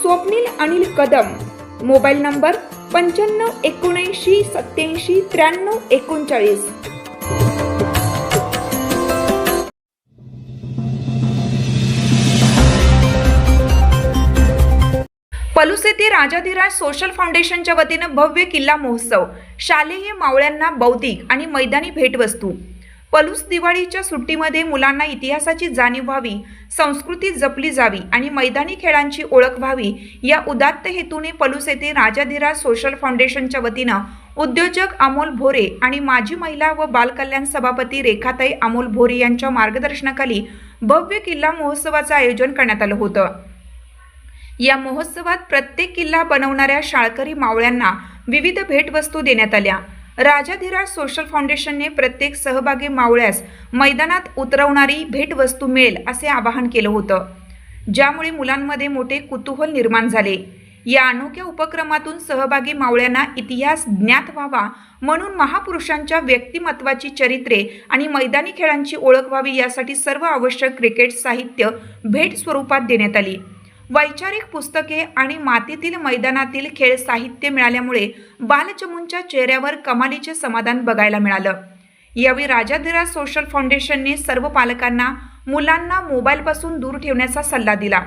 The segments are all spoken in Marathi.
Swapnil Anil Kadam. Mobile number पंच्याण्णव एकोणऐंशी सत्याऐंशी त्र्याण्णव एकोणचाळीस. पलूस येथे राजाधिराज सोशल फाउंडेशनच्या वतीनं भव्य किल्ला महोत्सव. शालेय मावळ्यांना बौद्धिक आणि मैदानी भेटवस्तू. पलूस दिवाळीच्या सुट्टीमध्ये मुलांना इतिहासाची जाणीव व्हावी संस्कृती जपली जावी आणि मैदानी खेळांची ओळख व्हावी या उदात्त हेतूने पलूस येथे राजाधिराज सोशल फाउंडेशनच्या वतीनं उद्योजक अमोल भोरे आणि माजी महिला व बालकल्याण सभापती रेखाताई अमोल भोरे यांच्या मार्गदर्शनाखाली भव्य किल्ला महोत्सवाचं आयोजन करण्यात आलं होतं. या महोत्सवात प्रत्येक किल्ला बनवणाऱ्या शाळकरी मावळ्यांना विविध भेटवस्तू देण्यात आल्या. राजाधिराज सोशल फाउंडेशनने प्रत्येक सहभागी मावळ्यास मैदानात उतरवणारी भेटवस्तू मिळेल असे आवाहन केलं होतं. ज्यामुळे मुलांमध्ये मोठे कुतूहल निर्माण झाले. या अनोख्या उपक्रमातून सहभागी मावळ्यांना इतिहास ज्ञात व्हावा म्हणून महापुरुषांच्या व्यक्तिमत्वाची चरित्रे आणि मैदानी खेळांची ओळख व्हावी यासाठी सर्व आवश्यक क्रिकेट साहित्य भेट स्वरूपात देण्यात आली. वैचारिक पुस्तके आणि मातीतील मैदानातील खेळ साहित्य मिळाल्यामुळे बालचमूंच्या चेहऱ्यावर कमालीचे समाधान बघायला मिळालं. यावेळी राजाधिराज सोशल फाउंडेशनने सर्व पालकांना मुलांना मोबाईलपासून दूर ठेवण्याचा सल्ला दिला.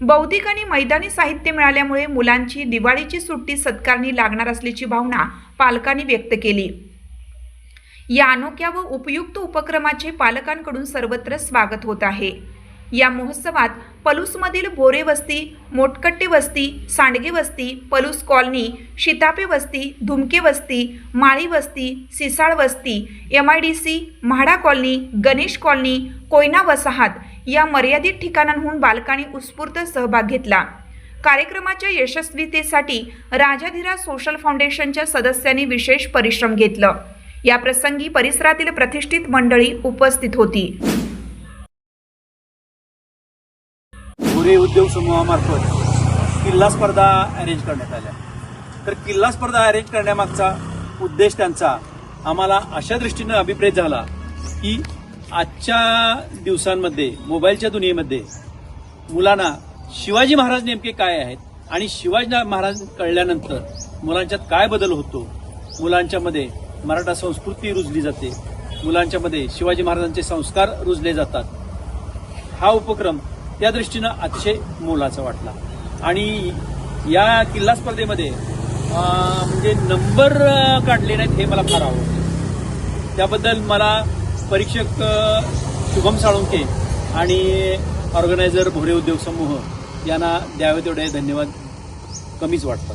बौद्धिक आणि मैदानी साहित्य मिळाल्यामुळे मुलांची दिवाळीची सुट्टी सत्कारणी लागणार असल्याची भावना पालकांनी व्यक्त केली. या अनोख्या व उपयुक्त उपक्रमाचे पालकांकडून सर्वत्र स्वागत होत आहे. या महोत्सवात पलूसमधील बोरे वस्ती मोटकट्टे वस्ती सांडगे वस्ती पलूस कॉलनी शितापे वस्ती धुमके वस्ती माळी वस्ती सिसाळ वस्ती M I D C Mhada colony Ganesh colony Koyna वसाहत या मर्यादित ठिकाणांहून बालकांनी उत्स्फूर्त सहभाग घेतला. कार्यक्रमाच्या यशस्वीतेसाठी राजाधिराज सोशल फाउंडेशनच्या सदस्यांनी विशेष परिश्रम घेतलं. या प्रसंगी परिसरातील प्रतिष्ठित मंडळी उपस्थित होती. भोरे उद्योग समूहामार्फत किल्ला स्पर्धा अरेंज करण्यात आल्या. तर किल्ला स्पर्धा अरेंज करण्यामागचा उद्देश त्यांचा आम्हाला अशा दृष्टीनं अभिप्रेत झाला की आजच्या दिवसांमध्ये मोबाईलच्या दुनियेमध्ये मुलांना शिवाजी महाराज नेमके काय आहेत आणि शिवाजी महाराज कळल्यानंतर मुलांच्यात काय बदल होतो? मुलांच्यामध्ये मराठा संस्कृती रुजली जाते. मुलांच्यामध्ये शिवाजी महाराजांचे संस्कार रुजले जातात. हा उपक्रम त्या दृष्टीनं अतिशय मोलाचा वाटला. आणि या किल्ला स्पर्धेमध्ये म्हणजे नंबर काढले नाहीत हे मला फार आवडतं त्याबद्दल मला परीक्षक शुभम साळुंके आणि ऑर्गनायझर भोरे उद्योग समूह यांना द्यावे तेवढे धन्यवाद. कमीच वाटतात